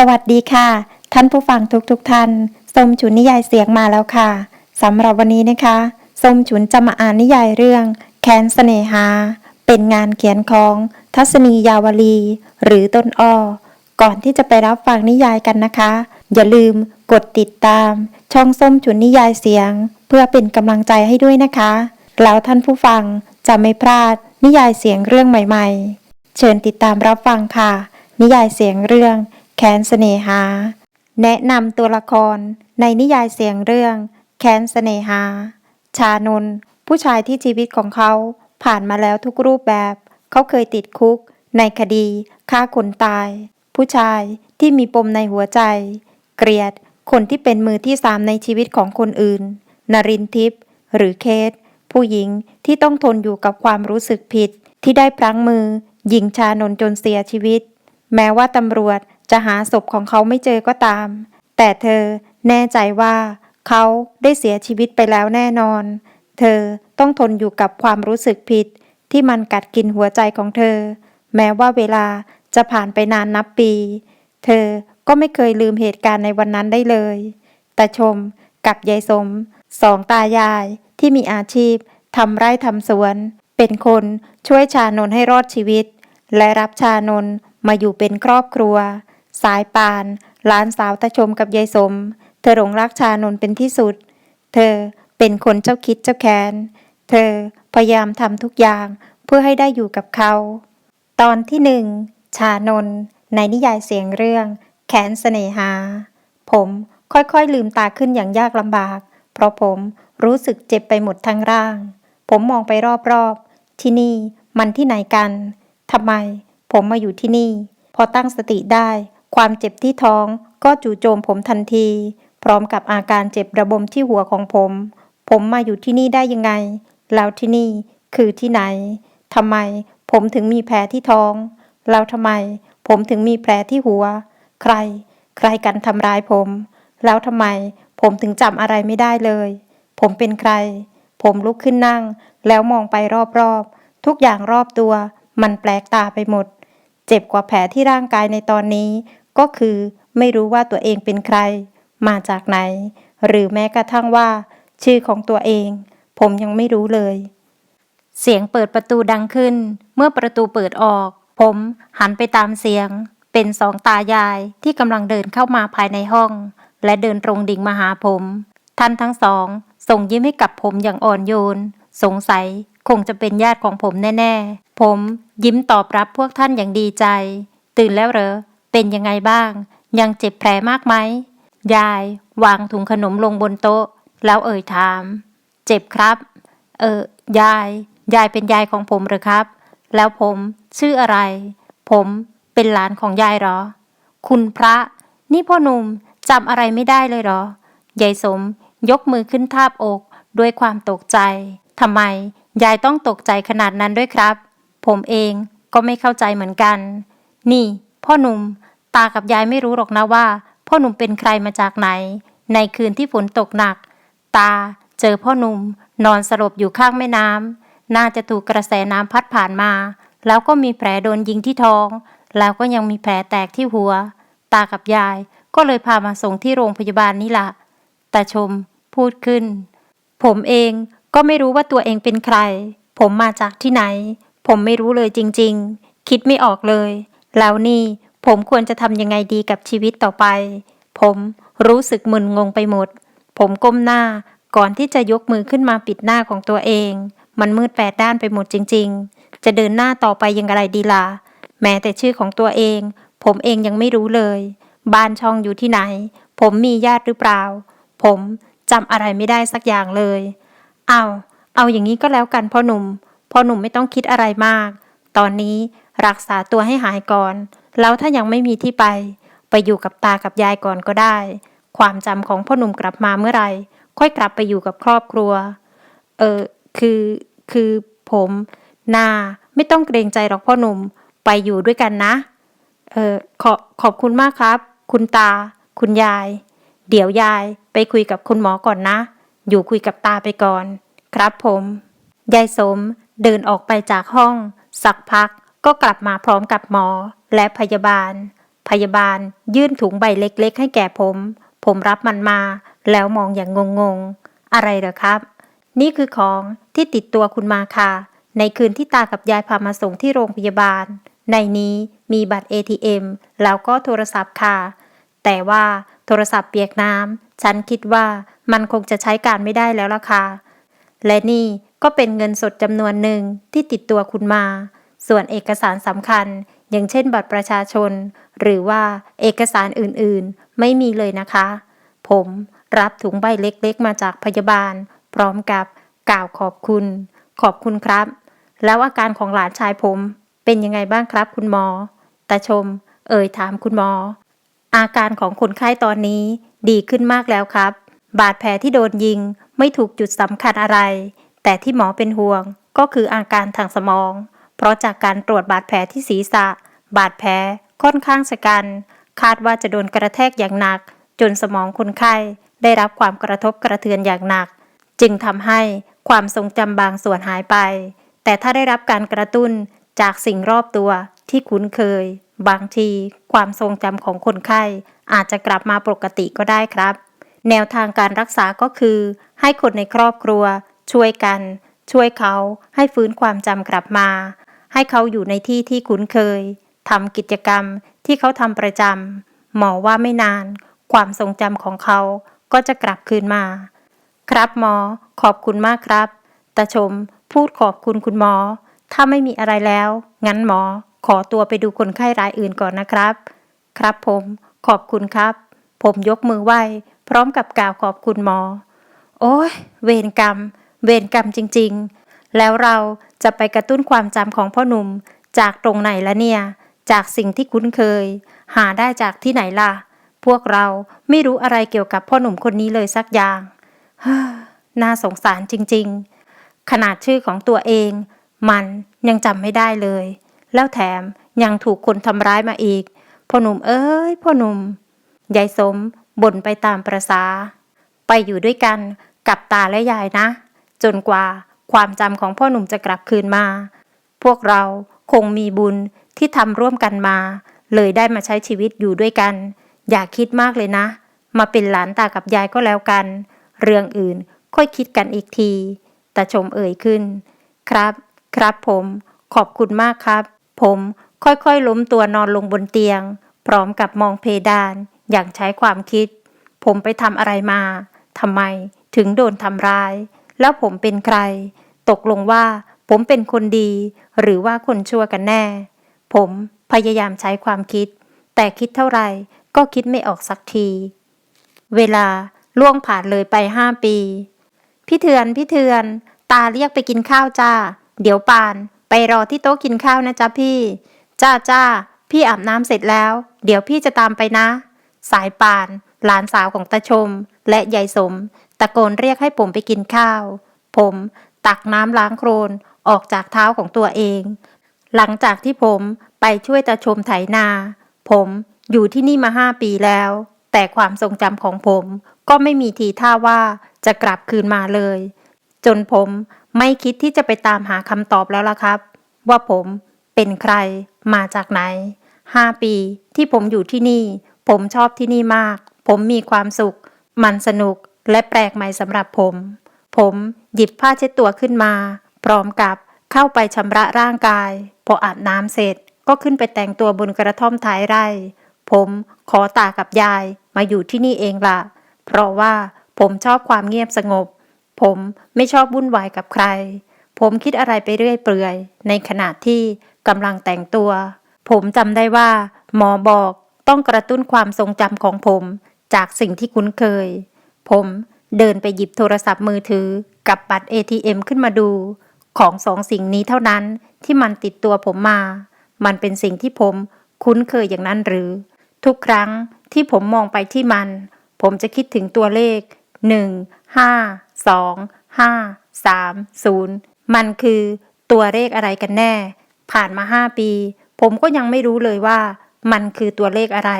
สวัสดีค่ะ ท่านผู้ฟังทุกๆทท่านส้มฉุนนิยายเสียงมาแล้วค่ะสำหรับวันนี้นะคะส้มฉุนจะมาอ่านนิยายเรื่อง แค้นเสน่หา เป็นงานเขียนของทัศนียาวลี หรือต้นอ้อก่อนที่จะไปรับฟังนิยายกันนะคะ อย่าลืมกดติดตาม ช่องส้มฉุนนิยายเสียง เพื่อเป็นกำลังใจให้ด้วยนะคะ แล้วท่านผู้ฟังจะไม่พลาดนิยายเสียงเรื่องใหม่ ๆ เชิญติดตามรับฟังค่ะ นิยายเสียงเรื่อง แค้นเสน่หา แนะนำตัวละครในนิยายเสียงเรื่อง แค้นเสน่หา ชานนผู้ชายที่ชีวิตของเขาผ่านมาแล้วทุกรูปแบบ เขาเคยติดคุก ในคดีฆ่าคนตาย ผู้ชายที่มีปมในหัวใจ เกลียดคนที่เป็นมือที่สามในชีวิตของคนอื่น นรินทิพย์หรือเคส ผู้หญิงที่ต้องทนอยู่กับความรู้สึกผิด ที่ได้พลั้งมือยิงชานนจนเสียชีวิต แม้ว่าตำรวจ จะหาศพของเขาไม่เจอก็ตาม แต่เธอแน่ใจว่าเขาได้เสียชีวิตไปแล้วแน่นอน เธอต้องทนอยู่กับความรู้สึกผิด ที่มันกัดกินหัวใจของเธอ แม้ว่าเวลาจะผ่านไปนานนับปี เธอก็ไม่เคยลืมเหตุการณ์ในวันนั้นได้เลย แตาชมกับยายสม สองตายายที่มีอาชีพทำไร่ทำสวน เป็นคนช่วยชานนให้รอดชีวิต และรับชานนมาอยู่เป็นครอบครัว สายปานหลานสาวตาชมกับยายสม เธอหลงรักชานนเป็นที่สุด เธอเป็นคนเจ้าคิดเจ้าแค้น เธอพยายามทำทุกอย่างเพื่อให้ได้อยู่กับเขา ตอนที่หนึ่งชานนในนิยายเสียงเรื่องแค้นเสน่หา ผมค่อยๆลืมตาขึ้นอย่างยากลำบาก เพราะผมรู้สึกเจ็บไปหมดทั้งร่าง ผมมองไปรอบๆ ที่นี่มันที่ไหนกันทำไม ผมมาอยู่ที่นี่ พอตั้งสติได้ ความเจ็บที่ท้องก็จู่โจมผมทันที พร้อมกับอาการเจ็บระบมที่หัวของผม ผมมาอยู่ที่นี่ได้ยังไง แล้วที่นี่คือที่ไหนทำไมผมถึงมีแผลที่ท้อง แล้วทำไมผมถึงมีแผลที่หัว ใคร ใครกันทำร้ายผม แล้วทำไมผมถึงจำอะไรไม่ได้เลย ผมเป็นใคร ผมลุกขึ้นนั่ง แล้วมองไปรอบๆ ทุกอย่างรอบตัว มันแปลกตาไปหมด เจ็บกว่าแผลที่ร่างกายในตอนนี้ ก็คือไม่รู้ว่าตัวเองเป็นใคร มาจากไหน หรือแม้กระทั่งว่า ชื่อของตัวเอง ผมยังไม่รู้เลย เสียงเปิดประตูดังขึ้น เมื่อประตูเปิดออก ผมหันไปตามเสียง เป็นสองตายายที่กำลังเดินเข้ามาภายในห้อง และเดินตรงดิ่งมาหาผม ท่านทั้งสอง ส่งยิ้มให้กับผมอย่างอ่อนโยน สงสัยคงจะเป็นญาติของผมแน่ ๆ ผมยิ้มตอบรับพวกท่านอย่างดีใจ ตื่นแล้วเหรอ เป็นยังไงบ้าง ยังเจ็บแผลมากไหม ยาย วางถุงขนมลงบนโต๊ะ แล้วเอ่ยถาม เจ็บครับ เออ ยาย ยายเป็นยายของผมหรือครับ แล้วผมชื่ออะไร ผมเป็นหลานของยายเหรอ คุณพระ นี่พ่อหนุ่มจำอะไรไม่ได้เลยเหรอ ยายสมยกมือขึ้นทาบอกด้วยความตกใจ ทำไม ยายต้องตกใจขนาดนั้นด้วยครับ ผมเองก็ไม่เข้าใจเหมือนกัน นี่ พ่อหนุ่ม ตากับยายไม่รู้หรอกนะว่า พ่อหนุ่มเป็นใครมาจากไหน ในคืนที่ฝนตกหนัก ตาเจอพ่อหนุ่ม นอนสลบอยู่ข้างแม่น้ำน่าจะถูกกระแสน้ำพัดผ่านมา แล้วก็มีแผลโดนยิงที่ท้อง แล้วก็ยังมีแผลแตกที่หัว ตากับยายก็เลยพามาส่งที่โรงพยาบาลนี่ละแตาชมพูดขึ้น ผมเองก็ไม่รู้ว่าตัวเองเป็นใคร ผมมาจากที่ไหน ผมไม่รู้เลยจริง ๆ คิดไม่ออกเลย แล้วนี่ ผมควรจะทำยังไงดีกับชีวิตต่อไป ผมรู้สึกมึนงงไปหมด ผมก้มหน้าก่อนที่จะยกมือขึ้นมาปิดหน้าของตัวเอง มันมืดแปดด้านไปหมดจริง ๆ จะเดินหน้าต่อไปยังไงดีล่ะ แม้แต่ชื่อของตัวเอง ผมเองยังไม่รู้เลย บ้านช่องอยู่ที่ไหน ผมมีญาติหรือเปล่า ผมจำอะไรไม่ได้สักอย่างเลยเอาเอาอย่างนี้ก็แล้วกันพ่อหนุ่ม พ่อหนุ่มไม่ต้องคิดอะไรมาก ตอนนี้รักษาตัวให้หายก่อน แล้วถ้ายังไม่มีที่ไป ไปอยู่กับตากับยายก่อนก็ได้ ความจำของพ่อหนุ่มกลับมาเมื่อไหร่ ค่อยกลับไปอยู่กับครอบครัว เออ คือ คือผมนาไม่ต้องเกรงใจหรอกพ่อหนุ่ม ไปอยู่ด้วยกันนะ เออขอขอบคุณมากครับ คุณตา คุณยาย เดี๋ยวยายไปคุยกับคุณหมอก่อนนะ อยู่คุยกับตาไปก่อน ครับผม ยายสมเดินออกไปจากห้อง สักพักก็กลับมาพร้อมกับหมอ และพยาบาล พยาบาล ยื่นถุงใบเล็กๆ ให้แก่ผม ผมรับมันมา แล้วมองอย่างงงๆ อะไรเหรอครับ นี่คือของที่ติดตัวคุณมาค่ะ ในคืนที่ตากับยายพามาส่งที่โรงพยาบาล ในนี้มีบัตร ATM แล้วก็โทรศัพท์ค่ะ แต่ว่าโทรศัพท์เปียกน้ำฉันคิดว่ามันคงจะใช้การไม่ได้แล้วล่ะค่ะ และนี่ก็เป็นเงินสดจำนวนหนึ่งที่ติดตัวคุณมา ส่วนเอกสารสำคัญ อย่างเช่นบัตรประชาชน หรือว่าเอกสารอื่นๆ ไม่มีเลยนะคะ ผมรับถุงใบเล็กๆ มาจากพยาบาล พร้อมกับกล่าวขอบคุณ ขอบคุณครับ แล้วอาการของหลานชายผมเป็นยังไงบ้างครับคุณหมอตาชม เอ่ยถามคุณหมอ อาการของคนไข้ตอนนี้ดีขึ้นมากแล้วครับ บาดแผลที่โดนยิงไม่ถูกจุดสำคัญอะไร แต่ที่หมอเป็นห่วงก็คืออาการทางสมอง เพราะจากการตรวจบาดแผลที่ศีรษะ บาดแผลค่อนข้างชะกัน คาดว่าจะโดนกระแทกอย่างหนัก จนสมองคนไข้ได้รับความกระทบกระเทือนอย่างหนัก จึงทำให้ความทรงจำบางส่วนหายไป แต่ถ้าได้รับการกระตุ้นจากสิ่งรอบตัวที่คุ้นเคย บางที ความทรงจำของคนไข้อาจจะกลับมาปกติก็ได้ครับ แนวทางการรักษาก็คือ ให้คนในครอบครัว ช่วยกัน ช่วยเขาให้ฟื้นความจำกลับมา ให้เขาอยู่ในที่ที่คุ้นเคยทำกิจกรรมที่เขาทำประจำหมอว่าไม่นาน ความทรงจำของเขาก็จะกลับคืนมา ครับหมอ ขอบคุณมากครับตาชมพูดขอบคุณคุณหมอ ถ้าไม่มีอะไรแล้ว งั้นหมอ ขอตัวไปดูคนไข้รายอื่นก่อนนะครับ ครับผม ขอบคุณครับ ผมยกมือไหว้ พร้อมกับกล่าวขอบคุณหมอ โอ้ยเวรกรรม เวรกรรมจริง แล้วเราจะไปกระตุ้นความจำของพ่อหนุ่มจากตรงไหนละเนี่ย จากสิ่งที่คุ้นเคย หาได้จากที่ไหนล่ะ พวกเราไม่รู้อะไรเกี่ยวกับพ่อหนุ่มคนนี้เลยสักอย่าง น่าสงสารจริงๆ ขนาดชื่อของตัวเอง มันยังจำไม่ได้เลย แล้วแถมยังถูกคนทำร้ายมาอีก พ่อหนุ่มเอ้ย พ่อหนุ่ม ยายสมบ่นไปตามประษา ไปอยู่ด้วยกันกับตาและยายนะ จนกว่า ความจำของพ่อหนุ่มจะกลับคืนมา พวกเราคงมีบุญที่ทำร่วมกันมา เลยได้มาใช้ชีวิตอยู่ด้วยกัน อย่าคิดมากเลยนะ มาเป็นหลานตากับยายก็แล้วกัน เรื่องอื่นค่อยคิดกันอีกทีตาชมเอ่ยขึ้น ครับ ครับผม ขอบคุณมากครับ ผมค่อยๆล้มตัวนอนลงบนเตียง พร้อมกับมองเพดาน อย่างใช้ความคิด ผมไปทำอะไรมาทำไมถึงโดนทำร้าย แล้วผมเป็นใคร ตกลงว่าผมเป็นคนดี หรือว่าคนชั่วกันแน่ ผมพยายามใช้ความคิด แต่คิดเท่าไหร่ก็คิดไม่ออกสักที เวลาล่วงผ่านเลยไปห้าปี พี่เทือน พี่เทือน ตาเรียกไปกินข้าวจ้า เดี๋ยวปาน ไปรอที่โต๊ะกินข้าวนะจ๊ะพี่ จ้าจ้าพี่อาบน้ำเสร็จแล้ว เดี๋ยวพี่จะตามไปนะ สายปาน หลานสาวของตาชม และยายสม ตะโกนเรียกให้ผมไปกินข้าว ผม ตักน้ำล้างโครนออกจากเท้าของตัวเอง หลังจากที่ผมไปช่วยตาชมไถนา ผมอยู่ที่นี่มาห้าปีแล้ว แต่ความทรงจำของผมก็ไม่มีทีท่าว่าจะกลับคืนมาเลย จนผมไม่คิดที่จะไปตามหาคำตอบแล้วล่ะครับ ว่าผมเป็นใครมาจากไหนห้าปีที่ผมอยู่ที่นี่ ผมชอบที่นี่มาก ผมมีความสุข มันสนุก และแปลกใหม่สำหรับผม ผมหยิบผ้าเช็ดตัวขึ้นมา พร้อมกับเข้าไปชำระร่างกาย พออาบน้ำเสร็จก็ขึ้นไปแต่งตัวบนกระท่อมท้ายไร่ ผมขอตากับยายมาอยู่ที่นี่เองล่ะเพราะว่าผมชอบความเงียบสงบ ผมไม่ชอบวุ่นวายกับใคร ผมคิดอะไรไปเรื่อยเปื่อย ในขณะที่กำลังแต่งตัว ผมจำได้ว่าหมอบอกต้องกระตุ้นความทรงจำของผม จากสิ่งที่คุ้นเคย ผมเดินไปหยิบโทรศัพท์มือถือ กับบัตร ATM ขึ้นมาดู ของสองสิ่งนี้เท่านั้นที่มันติดตัวผมมา มันเป็นสิ่งที่ผมคุ้นเคยอย่างนั้นหรือ ทุกครั้งที่ผมมองไปที่มัน ผมจะคิดถึงตัวเลข 1 5 2 5 3 0 มันคือตัวเลขอะไรกันแน่ ผ่านมา5ปี ผมก็ยังไม่รู้เลยว่า มันคือตัวเลขอะไร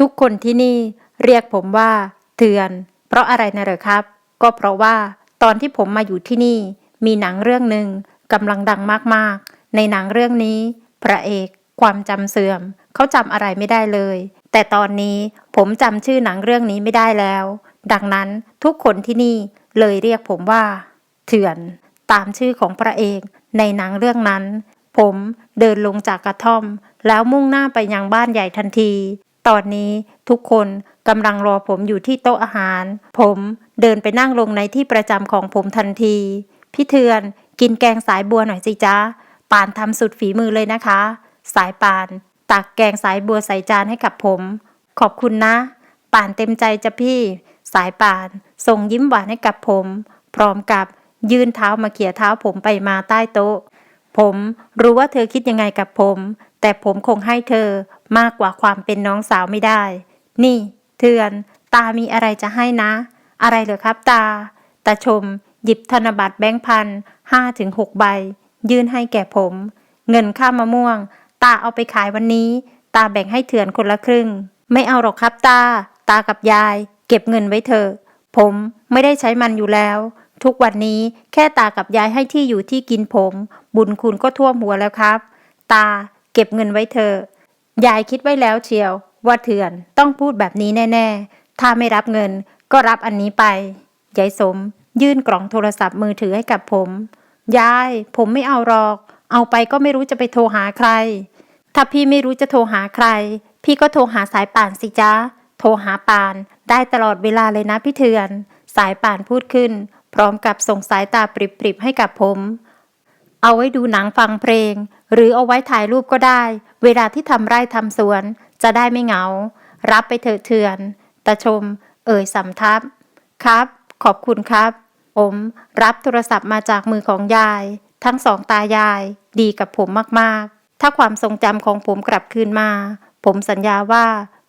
ทุกคนที่นี่เรียกผมว่า เถือน เพราะอะไรนะเหรอครับ ก็เพราะว่าตอนที่ผมมาอยู่ที่นี่ มีหนังเรื่องหนึ่งกำลังดังมากๆ ในหนังเรื่องนี้ พระเอกความจำเสื่อม เขาจำอะไรไม่ได้เลย แต่ตอนนี้ผมจำชื่อหนังเรื่องนี้ไม่ได้แล้ว ดังนั้นทุกคนที่นี่เลยเรียกผมว่า เถื่อน ตามชื่อของพระเอกในหนังเรื่องนั้น ผมเดินลงจากกระท่อม แล้วมุ่งหน้าไปยังบ้านใหญ่ทันที ตอนนี้ทุกคน กำลังรอผมอยู่ที่โต๊ะอาหาร ผมเดินไปนั่งลงในที่ประจำของผมทันที พี่เทือนกินแกงสายบัวหน่อยสิจ๊ะปานทำสุดฝีมือเลยนะคะ สายปาน ตักแกงสายบัวใส่จานให้กับผม ขอบคุณนะ ป่านเต็มใจจะพี่ สายป่านส่งยิ้มหวานให้กับผม พร้อมกับยื่นเท้ามาเขี่ยเท้าผมไปมาใต้โต๊ะ ผมรู้ว่าเธอคิดยังไงกับผม แต่ผมคงให้เธอมากกว่าความเป็นน้องสาวไม่ได้ นี่ เทือน ตามีอะไรจะให้นะ อะไรเหรอครับตา ตาชม หยิบธนบัตรแบงค์พันห้าถึงหกใบ ยื่นให้แก่ผม เงินค่ามะม่วง ตาเอาไปขายวันนี้ ตาแบ่งให้เถื่อนคนละครึ่ง ไม่เอาหรอกครับตา ตากับยาย เก็บเงินไว้เถอะ ผมไม่ได้ใช้มันอยู่แล้ว ทุกวันนี้แค่ตากับยายให้ที่อยู่ที่กินผม บุญคุณก็ท่วมหัวแล้วครับ ตาเก็บเงินไว้เถอะ ยายคิดไว้แล้วเชียว ว่าเถื่อนต้องพูดแบบนี้แน่ ๆ ถ้าไม่รับเงินก็รับอันนี้ไป ยายสม ยื่นกล่องโทรศัพท์มือถือให้กับผม ยาย ผมไม่เอาหรอก เอาไปก็ไม่รู้จะไปโทรหาใคร ถ้าพี่ไม่รู้จะโทรหาใคร พี่ก็โทรหาสายป่านสิจ๊ะโทรหาป่านได้ตลอดเวลาเลยนะพี่เถื่อน สายป่านพูดขึ้น พร้อมกับส่งสายตาปริบๆให้กับผม เอาไว้ดูหนังฟังเพลง หรือเอาไว้ถ่ายรูปก็ได้ เวลาที่ทำไร่ทำสวน จะได้ไม่เหงา รับไปเถอะเถื่อนตาชม เอ่ยสำทับ ครับ ขอบคุณครับผมรับโทรศัพท์มาจากมือของยาย ทั้งสองตายาย ดีกับผมมากๆ ถ้าความทรงจำของผมกลับคืนมา ผมสัญญาว่า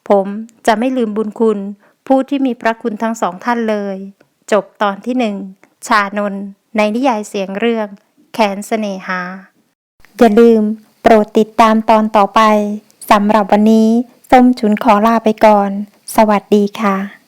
ผมจะไม่ลืมบุญคุณ ผู้ที่มีพระคุณทั้งสองท่านเลย จบตอนที่หนึ่งชานนในนิยายเสียงเรื่อง แขนเสน่หา อย่าลืมโปรดติดตามตอนต่อไป สำหรับวันนี้ส้มฉุนขอลาไปก่อน สวัสดีค่ะ